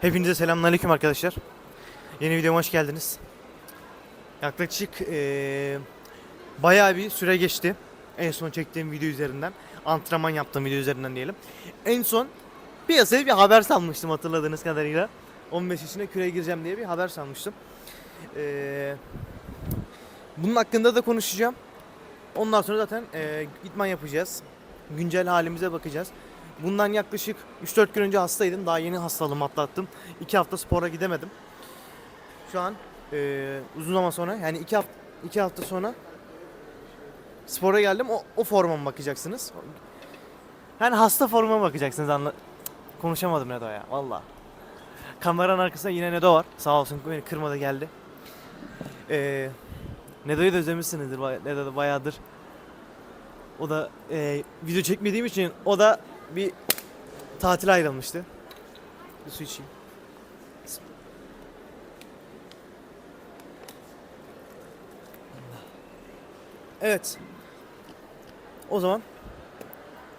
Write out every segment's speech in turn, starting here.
Hepinize selamünaleyküm arkadaşlar. Yeni videoma hoş geldiniz. Yaklaşık eee bayağı bir süre geçti. En son çektiğim video üzerinden. Antrenman yaptığım video üzerinden diyelim. En son piyasaya bir haber salmıştım hatırladığınız kadarıyla. 15 yaşına küreye gireceğim diye bir haber salmıştım. Eee bunun hakkında da konuşacağım. Ondan sonra zaten eee idman yapacağız. Güncel halimize bakacağız. Bundan yaklaşık 3-4 gün önce hastaydım. Daha yeni hastalığımı atlattım. 2 hafta spora gidemedim. Şu an eee, uzun zaman sonra yani 2 hafta 2 hafta sonra spora geldim. O, o formama bakacaksınız. Yani hasta formama bakacaksınız anla. Konuşamadım Nedo ya valla. Kameranın arkasında yine Nedo var. Sağ olsun beni kırmadı geldi. Eee Nedo'yu da özlemişsinizdir. Nedo da bayağıdır. O da eee, video çekmediğim için o da bir tatile ayrılmıştı. Bir su içeyim. Evet. O zaman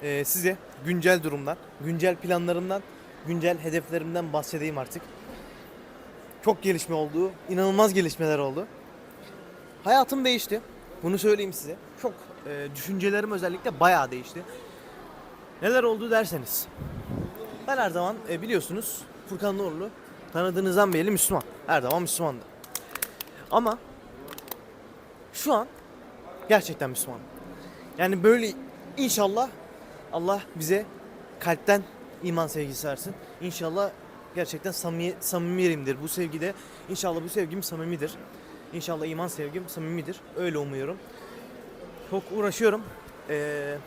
eee, size güncel durumdan, güncel planlarımdan, güncel hedeflerimden bahsedeyim artık. Çok gelişme oldu, inanılmaz gelişmeler oldu. Hayatım değişti. Bunu söyleyeyim size. Çok eee, düşüncelerim özellikle bayağı değişti. Neler oldu derseniz. Ben her zaman e, biliyorsunuz Furkan Nurlu tanıdığınızdan beri Müslüman. Her zaman Müslümandı. Ama şu an gerçekten Müslüman. Yani böyle inşallah Allah bize kalpten iman sevgisi versin. İnşallah gerçekten samimi, samimiyimdir bu sevgide. İnşallah bu sevgim samimidir. İnşallah iman sevgim samimidir. Öyle umuyorum. Çok uğraşıyorum. Eee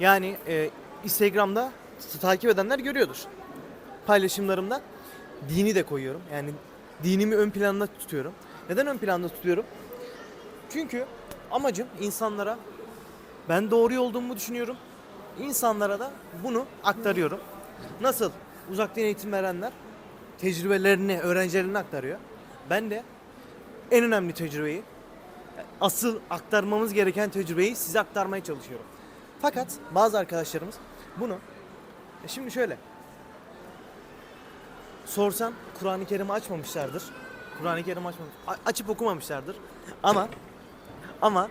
yani e, Instagram'da takip edenler görüyordur. Paylaşımlarımda dini de koyuyorum. Yani dinimi ön planda tutuyorum. Neden ön planda tutuyorum? Çünkü amacım insanlara ben doğru olduğumu düşünüyorum. İnsanlara da bunu aktarıyorum. Nasıl? Uzaktan eğitim verenler tecrübelerini öğrencilerine aktarıyor. Ben de en önemli tecrübeyi asıl aktarmamız gereken tecrübeyi size aktarmaya çalışıyorum. Fakat bazı arkadaşlarımız bunu e şimdi şöyle sorsan Kur'an-ı Kerim'i açmamışlardır. Kur'an-ı Kerim'i açmamış, açıp okumamışlardır. Ama ama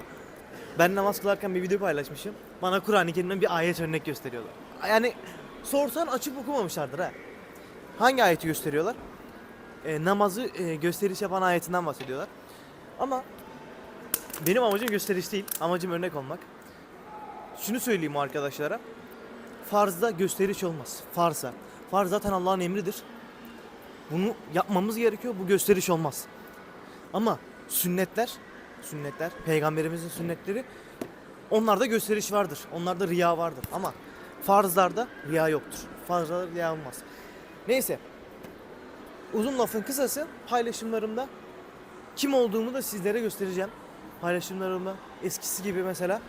ben namaz kılarken bir video paylaşmışım. Bana Kur'an-ı Kerim'den bir ayet örnek gösteriyorlar. Yani sorsan açıp okumamışlardır ha. Hangi ayeti gösteriyorlar? E, namazı e, gösteriş yapan ayetinden bahsediyorlar. Ama benim amacım gösteriş değil. Amacım örnek olmak şunu söyleyeyim arkadaşlara. Farzda gösteriş olmaz. Farza. Farz zaten Allah'ın emridir. Bunu yapmamız gerekiyor. Bu gösteriş olmaz. Ama sünnetler, sünnetler, peygamberimizin sünnetleri onlarda gösteriş vardır. Onlarda riya vardır. Ama farzlarda riya yoktur. Farzlarda riya olmaz. Neyse. Uzun lafın kısası paylaşımlarımda kim olduğumu da sizlere göstereceğim. Paylaşımlarımda eskisi gibi mesela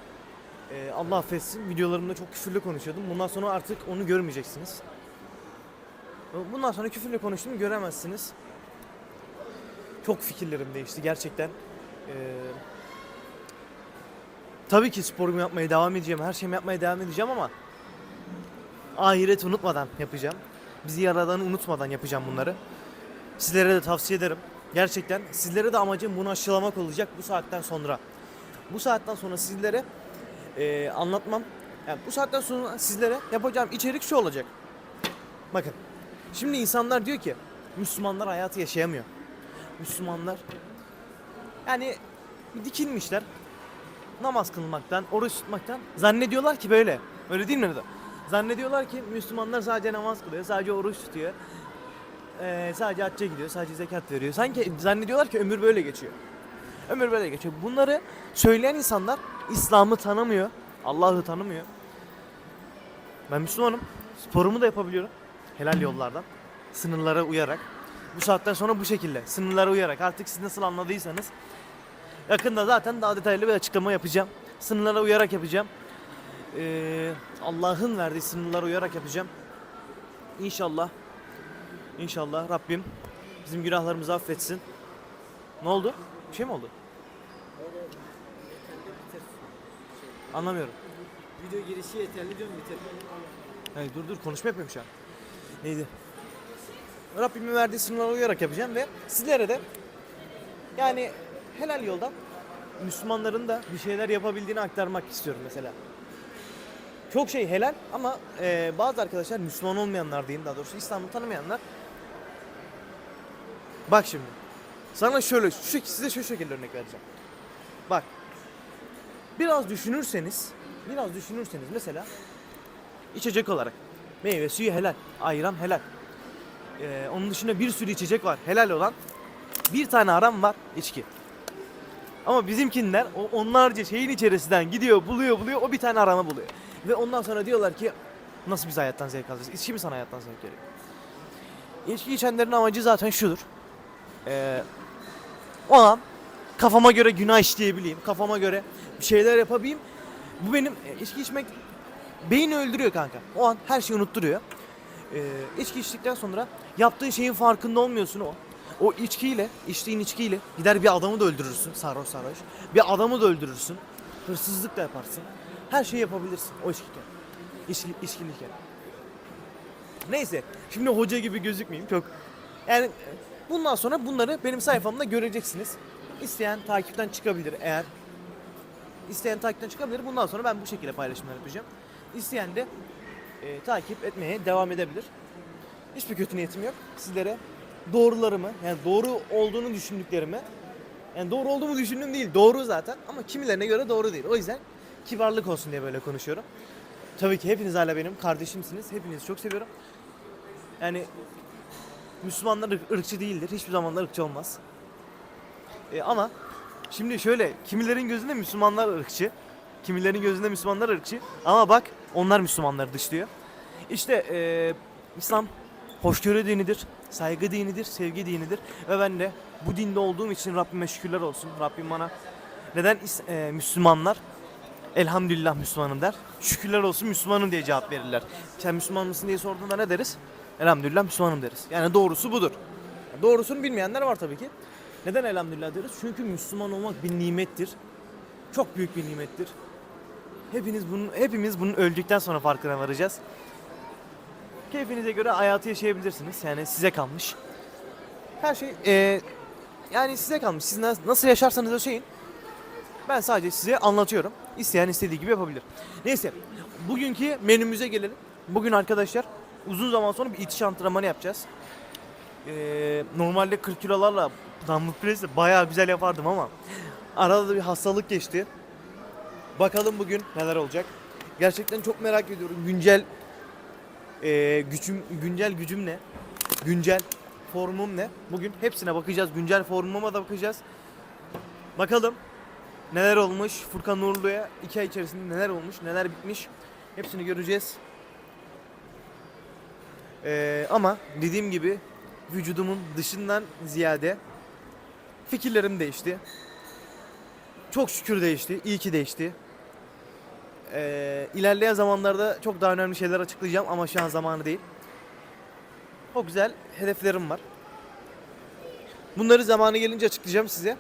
ee, Allah affetsin videolarımda çok küfürlü konuşuyordum. Bundan sonra artık onu görmeyeceksiniz. Bundan sonra küfürlü konuştuğumu göremezsiniz. Çok fikirlerim değişti gerçekten. Ee, tabii ki sporumu yapmaya devam edeceğim. Her şeyimi yapmaya devam edeceğim ama ahireti unutmadan yapacağım. Bizi yaradanı unutmadan yapacağım bunları. Sizlere de tavsiye ederim. Gerçekten sizlere de amacım bunu aşılamak olacak bu saatten sonra. Bu saatten sonra sizlere e, anlatmam. Yani bu saatten sonra sizlere yapacağım içerik şu olacak. Bakın. Şimdi insanlar diyor ki Müslümanlar hayatı yaşayamıyor. Müslümanlar yani dikilmişler. Namaz kılmaktan, oruç tutmaktan zannediyorlar ki böyle. Öyle değil mi? Zannediyorlar ki Müslümanlar sadece namaz kılıyor, sadece oruç tutuyor. Ee, sadece hacca gidiyor, sadece zekat veriyor. Sanki zannediyorlar ki ömür böyle geçiyor. Ömür böyle geçiyor. Bunları söyleyen insanlar İslam'ı tanımıyor. Allah'ı tanımıyor. Ben Müslümanım. Sporumu da yapabiliyorum. Helal yollardan. Sınırlara uyarak. Bu saatten sonra bu şekilde. Sınırlara uyarak. Artık siz nasıl anladıysanız. Yakında zaten daha detaylı bir açıklama yapacağım. Sınırlara uyarak yapacağım. Ee, Allah'ın verdiği sınırlara uyarak yapacağım. İnşallah. İnşallah Rabbim bizim günahlarımızı affetsin. Ne oldu? Bir şey mi oldu? Anlamıyorum. Video girişi yeterli diyorum biter. Hayır dur dur konuşma yapıyorum şu an. neydi? Rabbimin verdiği sınırlara uyarak yapacağım ve sizlere de yani helal yoldan Müslümanların da bir şeyler yapabildiğini aktarmak istiyorum mesela. Çok şey helal ama e, bazı arkadaşlar Müslüman olmayanlar diyeyim daha doğrusu İslam'ı tanımayanlar Bak şimdi. Sana şöyle şu size şu şekilde örnek vereceğim. Bak. Biraz düşünürseniz, biraz düşünürseniz mesela içecek olarak meyve suyu helal, ayran helal. Ee, onun dışında bir sürü içecek var helal olan. Bir tane haram var içki. Ama bizimkinler o onlarca şeyin içerisinden gidiyor, buluyor, buluyor, o bir tane haramı buluyor. Ve ondan sonra diyorlar ki nasıl biz hayattan zevk alacağız? İçki mi sana hayattan zevk veriyor? İçki içenlerin amacı zaten şudur. Ee, o an kafama göre günah işleyebileyim. Kafama göre bir şeyler yapabileyim. Bu benim e, içki içmek beyni öldürüyor kanka. O an her şeyi unutturuyor. Ee, içki içtikten sonra yaptığın şeyin farkında olmuyorsun o. O içkiyle, içtiğin içkiyle gider bir adamı da öldürürsün sarhoş sarhoş. Bir adamı da öldürürsün. Hırsızlık da yaparsın. Her şeyi yapabilirsin o içkiyken. İçki, içkiliyken. Neyse şimdi hoca gibi gözükmeyeyim çok. Yani bundan sonra bunları benim sayfamda göreceksiniz. İsteyen takipten çıkabilir eğer. İsteyen takipten çıkabilir. Bundan sonra ben bu şekilde paylaşımlar yapacağım. İsteyen de e, takip etmeye devam edebilir. Hiçbir kötü niyetim yok. Sizlere doğrularımı yani doğru olduğunu düşündüklerimi yani doğru olduğumu düşündüğüm değil doğru zaten ama kimilerine göre doğru değil. O yüzden kibarlık olsun diye böyle konuşuyorum. Tabii ki hepiniz hala benim kardeşimsiniz. Hepinizi çok seviyorum. Yani Müslümanlar ırk- ırkçı değildir. Hiçbir zaman ırkçı olmaz. E, ama şimdi şöyle kimilerin gözünde Müslümanlar ırkçı. Kimilerin gözünde Müslümanlar ırkçı. Ama bak onlar Müslümanları dışlıyor. İşte e, İslam hoşgörü dinidir, saygı dinidir, sevgi dinidir. Ve ben de bu dinde olduğum için Rabbime şükürler olsun. Rabbim bana neden e, Müslümanlar elhamdülillah Müslümanım der. Şükürler olsun Müslümanım diye cevap verirler. Sen Müslüman mısın diye sorduğunda ne deriz? Elhamdülillah Müslümanım deriz. Yani doğrusu budur. Doğrusunu bilmeyenler var tabii ki. Neden elhamdülillah deriz? Çünkü Müslüman olmak bir nimettir. Çok büyük bir nimettir. Hepiniz bunun, hepimiz bunun öldükten sonra farkına varacağız. Keyfinize göre hayatı yaşayabilirsiniz. Yani size kalmış. Her şey eee, yani size kalmış. Siz na- nasıl yaşarsanız yaşayın. Ben sadece size anlatıyorum. İsteyen istediği gibi yapabilir. Neyse. Bugünkü menümüze gelelim. Bugün arkadaşlar uzun zaman sonra bir itiş antrenmanı yapacağız. Ee, normalde 40 kilolarla dumbbell press'i bayağı güzel yapardım ama arada da bir hastalık geçti. Bakalım bugün neler olacak. Gerçekten çok merak ediyorum. Güncel ee, gücüm güncel gücüm ne? Güncel formum ne? Bugün hepsine bakacağız. Güncel formuma da bakacağız. Bakalım neler olmuş Furkan Uğurlu'ya iki ay içerisinde neler olmuş neler bitmiş hepsini göreceğiz. Ee, ama dediğim gibi vücudumun dışından ziyade fikirlerim değişti. Çok şükür değişti. iyi ki değişti. Ee, ilerleyen zamanlarda çok daha önemli şeyler açıklayacağım ama şu an zamanı değil. Çok güzel hedeflerim var. Bunları zamanı gelince açıklayacağım size.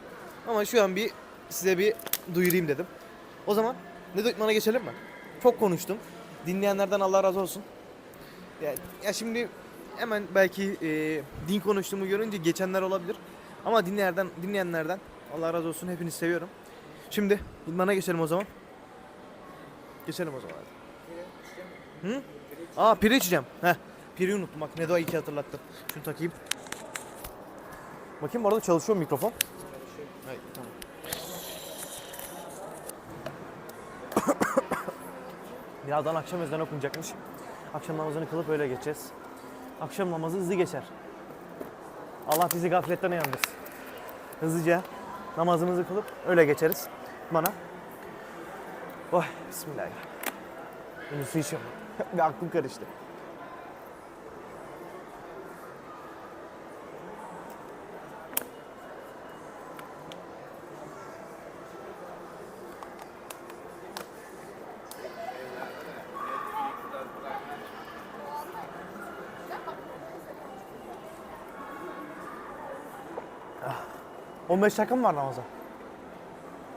Ama şu an bir size bir duyurayım dedim. O zaman ne duyurmana geçelim mi? Çok konuştum. Dinleyenlerden Allah razı olsun. Ya, ya şimdi hemen belki e, din konuştuğumu görünce geçenler olabilir. Ama dinleyenlerden, dinleyenlerden Allah razı olsun. Hepinizi seviyorum. Şimdi idmana geçelim o zaman. Geçelim o zaman. hadi. Hı? Aa pire içeceğim. Heh. Pireyi unuttum bak. Nedo iyi ki. Şunu takayım. Bakayım bu arada çalışıyor mu mikrofon. Hayır, tamam. Birazdan akşam ezanı okunacakmış. Akşam namazını kılıp öyle geçeceğiz. Akşam namazı hızlı geçer. Allah bizi gafletten uyandırsın. Hızlıca namazımızı kılıp öyle geçeriz. Bana. Oh, bismillahirrahmanirrahim. Bunu su içiyorum. Bir aklım karıştı. 15 dakika mı var namaza?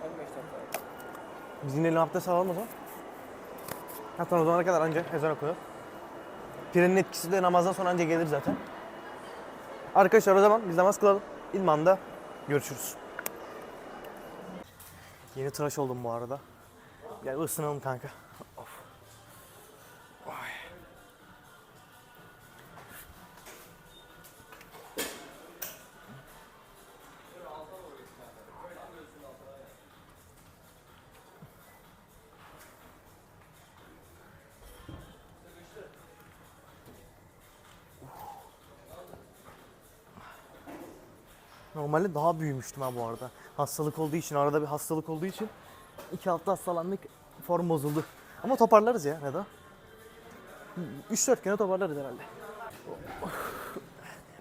15 dakika. Biz yine abdest alalım o zaman. Hatta o zamana kadar anca ezan okuyor. Pirenin etkisi de namazdan sonra anca gelir zaten. Arkadaşlar o zaman biz namaz kılalım. İlman'da görüşürüz. Yeni tıraş oldum bu arada. Gel ısınalım kanka. Normalde daha büyümüştüm ha bu arada. Hastalık olduğu için, arada bir hastalık olduğu için iki hafta hastalandık, form bozuldu. Ama toparlarız ya Neda. 3-4 güne toparlarız herhalde.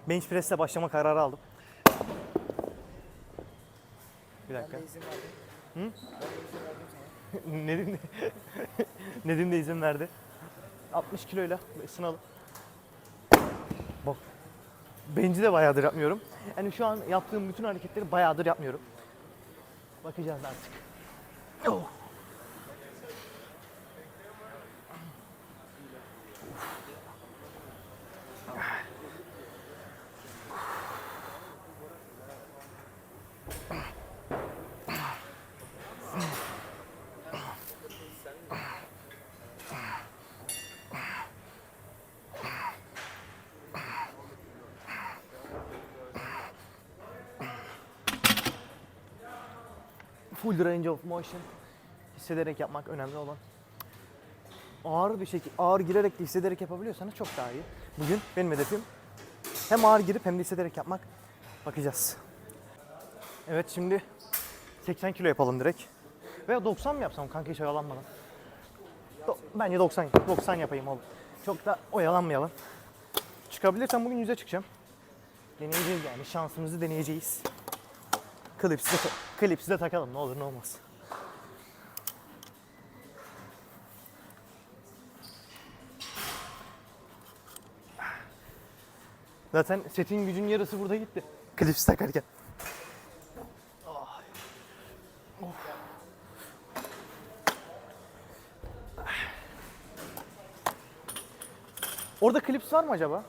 Bench press'le başlama kararı aldım. Bir dakika. Ben de izin verdim. Hı? Ben de izin verdim sana. Nedim de, Nedim de izin verdi. 60 kiloyla ısınalım. Benci de bayağıdır yapmıyorum. Yani şu an yaptığım bütün hareketleri bayağıdır yapmıyorum. Bakacağız artık. Oh. Full range of motion hissederek yapmak önemli olan. Ağır bir şekilde, ağır girerek de hissederek yapabiliyorsanız çok daha iyi. Bugün benim hedefim hem ağır girip hem de hissederek yapmak. Bakacağız. Evet şimdi 80 kilo yapalım direkt. Veya 90 mı yapsam kanka hiç oyalanmadan? Do- Bence 90, 90 yapayım oğlum. Çok da oyalanmayalım. Çıkabilirsem bugün 100'e çıkacağım. Deneyeceğiz yani şansımızı deneyeceğiz. Klipsi de, klipsi de takalım ne olur ne olmaz. Zaten setin gücün yarısı burada gitti. Klipsi takarken. Orada klips var mı acaba?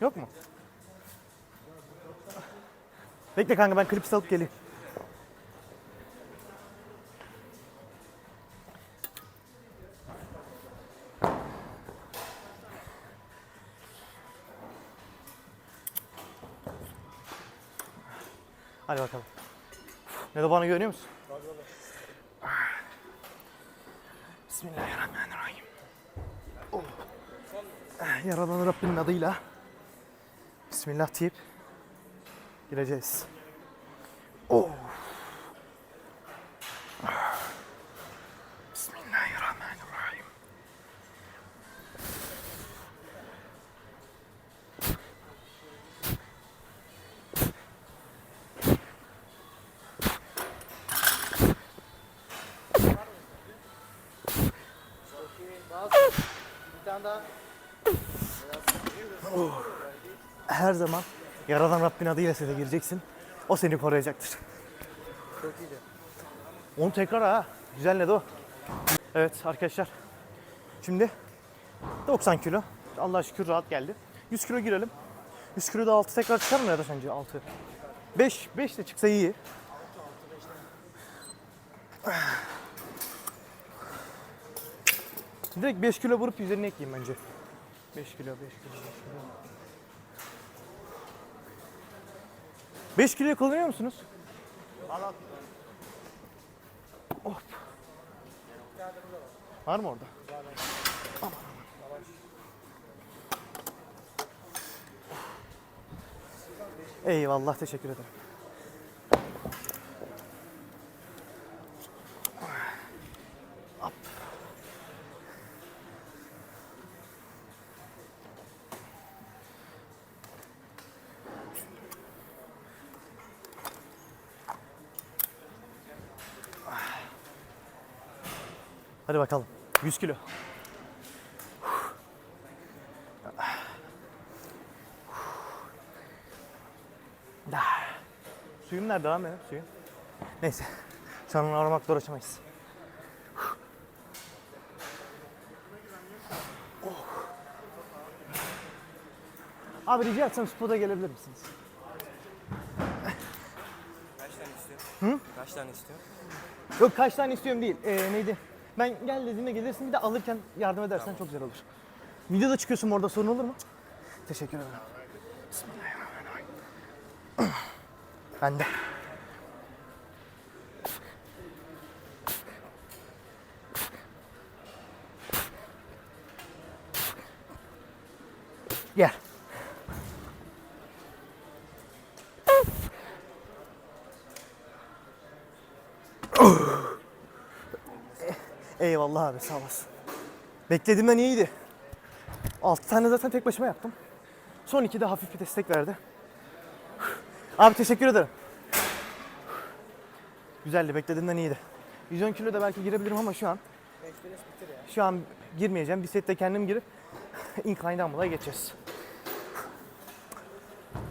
Yok mu? Bekle kanka ben klips alıp geleyim. Hadi bakalım. Ne de bana görüyor musun? Bismillahirrahmanirrahim. Oh. Yaradan Rabbinin adıyla Bismillah deyip gireceğiz. Oh. Bismillahirrahmanirrahim. Daha. Her zaman Rabbin adıyla sete gireceksin. O seni koruyacaktır. Çok iyiydi. Onu tekrar ha. Güzel ne de o. Evet arkadaşlar. Şimdi 90 kilo. Allah şükür rahat geldi. 100 kilo girelim. 100 kilo da 6 tekrar çıkar mı ya da sence 6? 5, 5 de çıksa iyi. Direkt 5 kilo vurup üzerine ekleyeyim bence. 5 kilo, 5 kilo, 5 kilo. 5 kiloyu kullanıyor musunuz? Hop. Var mı orada? Aman. Eyvallah teşekkür ederim. Hadi bakalım. 100 kilo. Suyum nerede lan benim suyum? Neyse. Şu an onu aramakla uğraşamayız. Oh. Abi rica etsem spoda gelebilir misiniz? Kaç tane istiyorsun? Hı? Kaç tane istiyorsun? Yok kaç tane istiyorum değil. Ee, neydi? Ben gel dediğimde gelirsin bir de alırken yardım edersen çok güzel olur. Videoda çıkıyorsun orada sorun olur mu? Teşekkür ederim. Bismillahirrahmanirrahim. Ben de. Gel. Eyvallah abi sağ olasın. Beklediğimden iyiydi. 6 tane zaten tek başıma yaptım. Son iki de hafif bir destek verdi. Abi teşekkür ederim. Güzeldi beklediğimden iyiydi. 110 kilo da belki girebilirim ama şu an şu an girmeyeceğim. Bir sette kendim girip incline dumbbell'a geçeceğiz.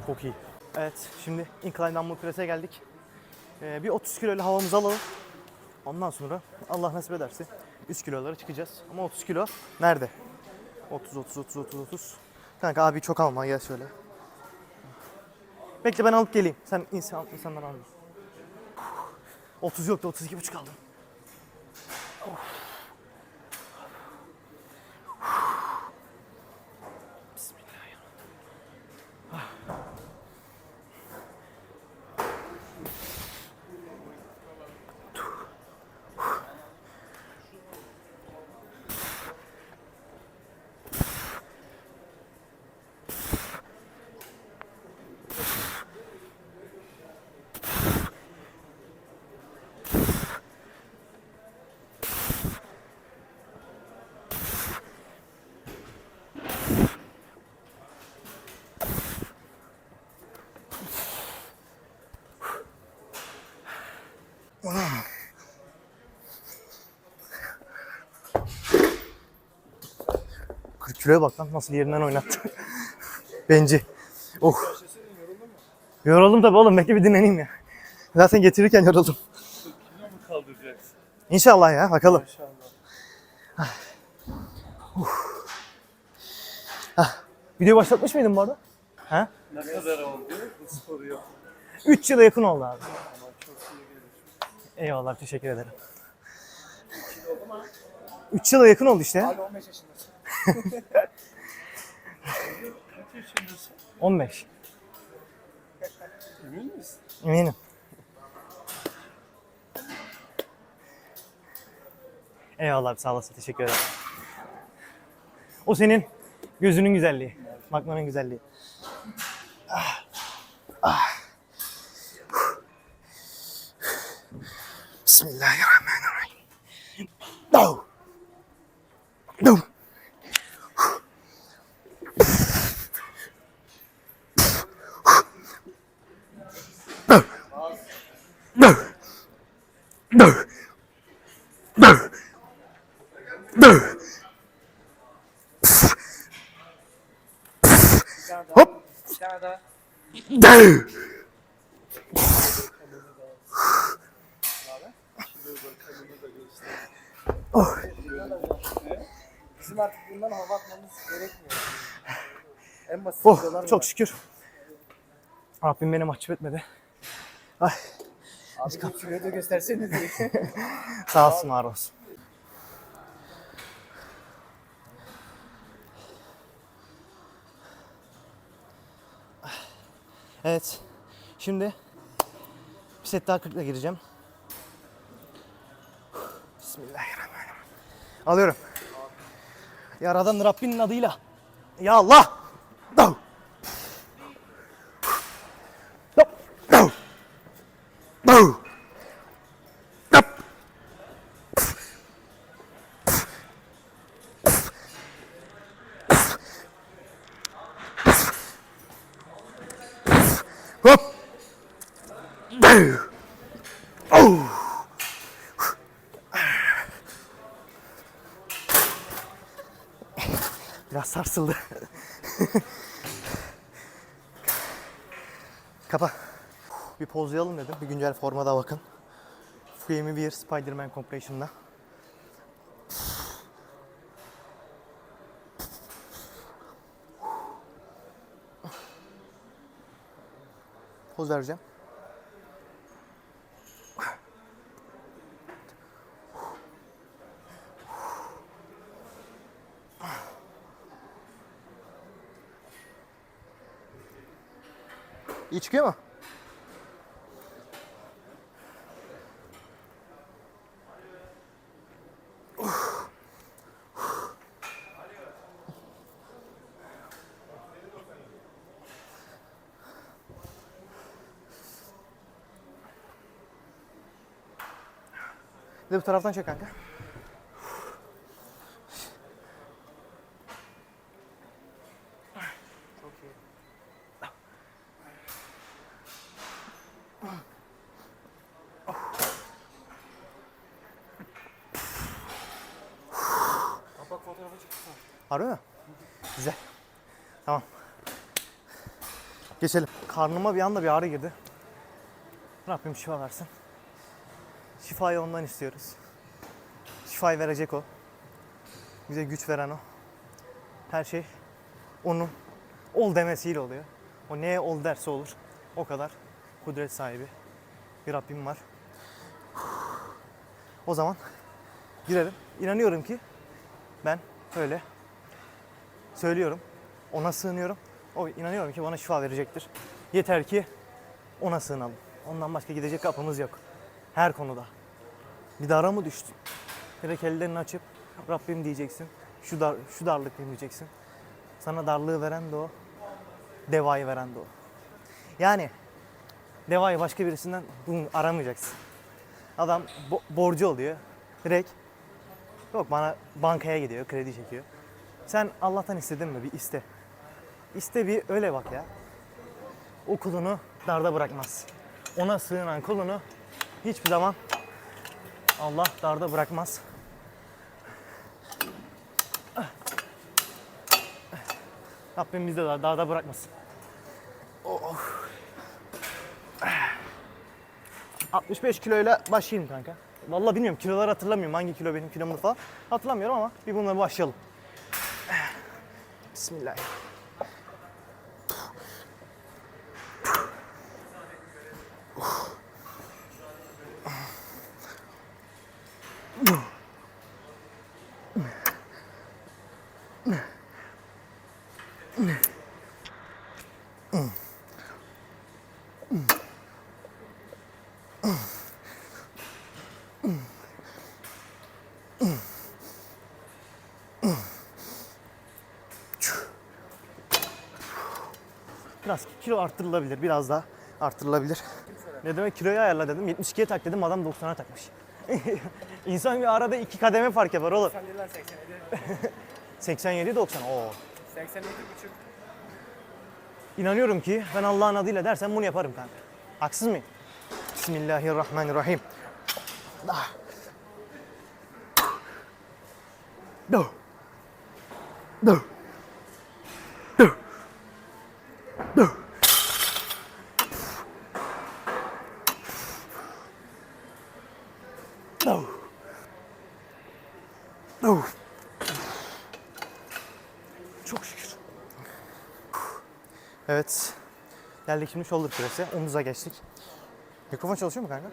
Çok iyi. Evet şimdi incline dumbbell press'e geldik. Ee, bir 30 kilo ile havamızı alalım. Ondan sonra Allah nasip ederse 100 kilolara çıkacağız. Ama 30 kilo nerede? 30 30 30 30 30. Kanka abi çok alma gel şöyle. Bekle ben alıp geleyim. Sen insan insanlar alma. 30 yoktu 32 buçuk aldım. Kiloya bak lan nasıl yerinden oynattı. Bence. Oh. Yoruldum tabii oğlum bekle bir dinleneyim ya. Zaten getirirken yoruldum. Kaldıracaksın. İnşallah ya bakalım. İnşallah. Video başlatmış mıydın bu arada? Ha? Ne kadar oldu bu sporu yap. 3 yıla yakın oldu abi. Eyvallah teşekkür ederim. 3 yıla yakın oldu işte. Abi 15 yaşındasın. Kaç yaşındasın? 15. Emin misin? Eminim. Eyvallah abi sağ olasın teşekkür ederim. O senin gözünün güzelliği. Bakmanın güzelliği. Ah. Ah. Bismillahirrahmanirrahim. No. No. No. No. No. No. Bir tane daha. Hop. Bir tane daha. No. Oh. Bizim artık bundan hava atmamız gerekmiyor. En basit Oh, çok şükür. Rabbim beni mahcup etmedi. Ay, Abi kiloyu da gösterseniz diye. sağ olsun, var olsun. Evet, şimdi bir set daha 40'la gireceğim. Bismillahirrahmanirrahim. Alıyorum. Yaradan Rabbinin adıyla. Ya Allah! দাও pozlayalım dedim. Bir güncel formada bakın. Fuyemi bir Spider-Man Compression'da. Poz vereceğim. İyi çıkıyor mu? Bir de bu taraftan çek kanka. Kapak fotoğrafı çıksın. Harbi mi? Güzel. Tamam. Geçelim. Karnıma bir anda bir ağrı girdi. Rabbim şifa versin. Şifayı ondan istiyoruz. Şifayı verecek o. Bize güç veren o. Her şey onun ol demesiyle oluyor. O neye ol derse olur. O kadar kudret sahibi bir Rabbim var. O zaman girelim. İnanıyorum ki ben öyle söylüyorum. Ona sığınıyorum. O inanıyorum ki bana şifa verecektir. Yeter ki ona sığınalım. Ondan başka gidecek kapımız yok. Her konuda. Bir dara mı düştün? Direkt ellerini açıp Rabbim diyeceksin. Şu dar şu darlıktayım diyeceksin. Sana darlığı veren de o. Devayı veren de o. Yani devayı başka birisinden bunu aramayacaksın. Adam bo- borcu oluyor. Direkt yok bana bankaya gidiyor, kredi çekiyor. Sen Allah'tan istedin mi? Bir iste. İste bir öyle bak ya. O kulunu darda bırakmaz. Ona sığınan kulunu hiçbir zaman Allah darda bırakmaz. Rabbim bizi de dar- darda bırakmasın. Oh. 65 kiloyla başlayayım kanka. Vallahi bilmiyorum kiloları hatırlamıyorum hangi kilo benim kilomu falan. Hatırlamıyorum ama bir bununla başlayalım. Bismillah. Biraz kilo arttırılabilir, biraz daha arttırılabilir. Ne demek kiloyu ayarla dedim, 72'ye tak dedim, adam 90'a takmış. İnsan bir arada iki kademe fark yapar oğlum. 97'den 87. 87 90. Oo. 87 buçuk. İnanıyorum ki ben Allah'ın adıyla dersen bunu yaparım kanka. Haksız mıyım? Bismillahirrahmanirrahim. Ah. Do. Do. Evet. Geldik şimdi shoulder press'e. Omuza geçtik. Mikrofon çalışıyor mu kanka?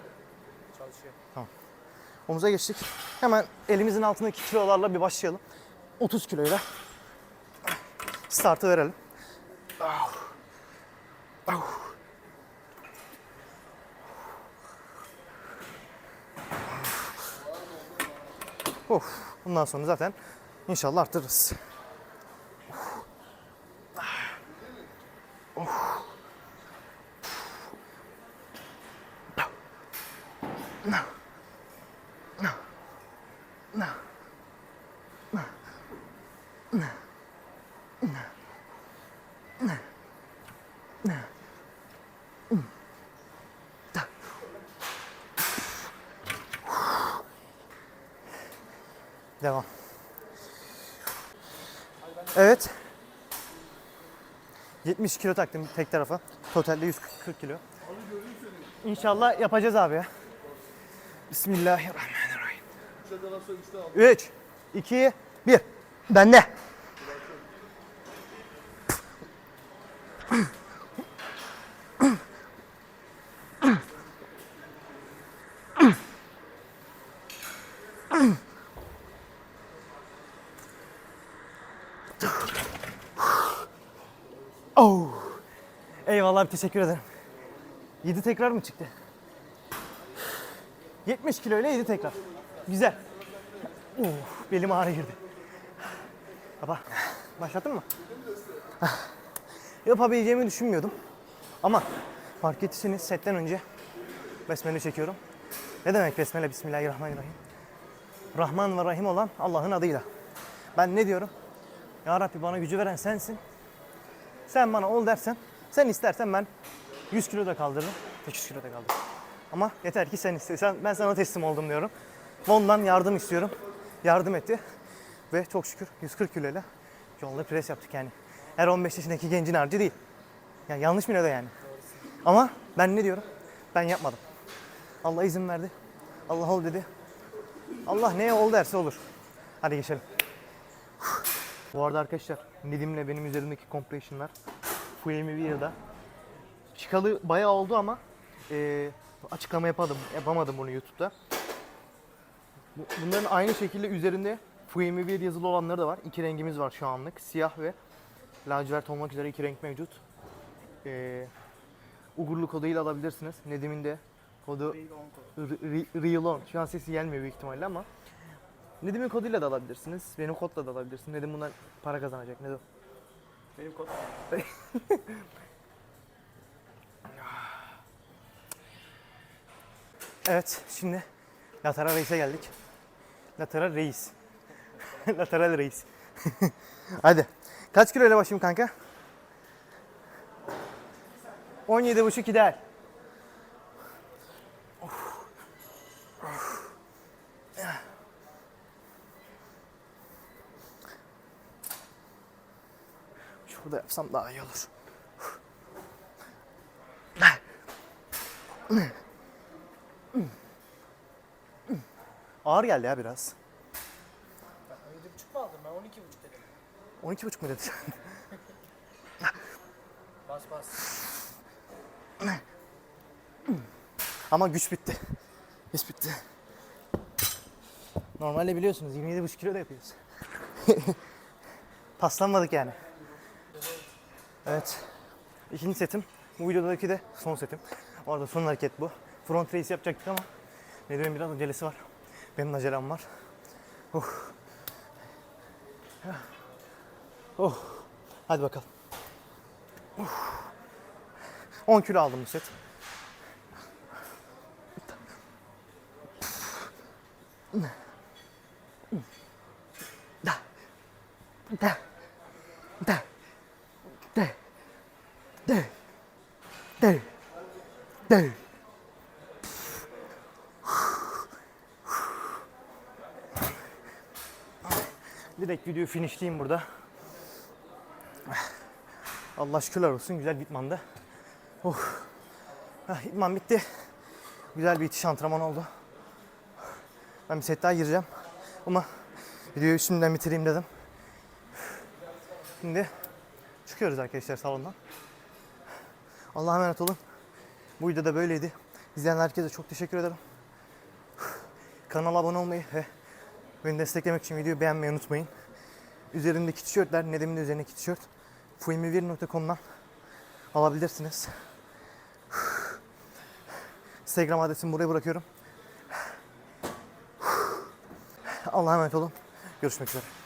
Çalışıyor. Omuza geçtik. Hemen elimizin altındaki kilolarla bir başlayalım. 30 kiloyla startı verelim. Of. Bundan sonra zaten inşallah arttırırız. Devam. Evet. 70 kilo taktım tek tarafa. Totalde 140 kilo. İnşallah yapacağız abi ya. Bismillahirrahmanirrahim. 3, 2, 1. Bende. Eyvallah abi teşekkür ederim. 7 tekrar mı çıktı? 70 kilo ile 7 tekrar. Güzel. Uf, belim ağrı girdi. Baba başlattın mı? Yapabileceğimi düşünmüyordum. Ama fark ettiyseniz setten önce besmele çekiyorum. Ne demek besmele? Bismillahirrahmanirrahim. Rahman ve Rahim olan Allah'ın adıyla. Ben ne diyorum? Ya Rabbi bana gücü veren sensin. Sen bana ol dersen, sen istersen ben 100 kilo da kaldırırım, 500 kilo da kaldırırım. Ama yeter ki sen istesen, ben sana teslim oldum diyorum. Ondan yardım istiyorum. Yardım etti. Ve çok şükür 140 kiloyla yolda pres yaptık yani. Her 15 yaşındaki gencin harcı değil. Yani yanlış mı ne de yani. Ama ben ne diyorum? Ben yapmadım. Allah izin verdi. Allah ol dedi. Allah neye ol derse olur. Hadi geçelim. Bu arada arkadaşlar Nedim'le benim üzerimdeki compressionlar Fuemi Via'da çıkalı bayağı oldu ama eee, açıklama yapamadım, yapamadım bunu YouTube'da. Bu- Bunların aynı şekilde üzerinde Fuemi Via yazılı olanları da var. İki rengimiz var şu anlık. Siyah ve lacivert olmak üzere iki renk mevcut. Eee Ugurlu koduyla alabilirsiniz. Nedim'in de kodu Real On. Şu an sesi gelmiyor büyük ihtimalle ama Nedim'in koduyla da alabilirsiniz. Benim kodla da alabilirsiniz. Nedim bundan para kazanacak. Nedim. Benim. Evet, şimdi Lateral Reis'e geldik. Lateral Reis. Lateral Reis. Hadi. Kaç kilo ile başlayayım kanka? 17,5 ideal. Şurada yapsam daha iyi olur. Ağır geldi ya biraz. 7,5 mu aldın? Ben 12,5 dedim. 12,5 mu dedi? Bas bas. Ama güç bitti. Güç bitti. Normalde biliyorsunuz 27,5 kilo da yapıyoruz. Paslanmadık yani. Evet. İkinci setim. Bu videodaki de son setim. Orada son hareket bu. Front race yapacaktık ama Nedim'in biraz acelesi var. Benim acelem var. Oh. Oh. Hadi bakalım. Oh. 10 kilo aldım bu set. Da. Da. Da. Da. Da. Da. Da. Direkt videoyu finishleyeyim burada. Allah şükürler olsun güzel bitmandı. Oh. İdman bitti. Güzel bir itiş antrenman oldu. Ben bir set daha gireceğim. Ama videoyu şimdiden bitireyim dedim. Şimdi çıkıyoruz arkadaşlar salondan. Allah'a emanet olun. Bu video da böyleydi. İzleyen herkese çok teşekkür ederim. Kanala abone olmayı ve beni desteklemek için videoyu beğenmeyi unutmayın. Üzerindeki tişörtler, Nedim'in de üzerindeki tişört fuimi1.com'dan alabilirsiniz. Instagram adresimi buraya bırakıyorum. Allah'a emanet olun. Görüşmek üzere.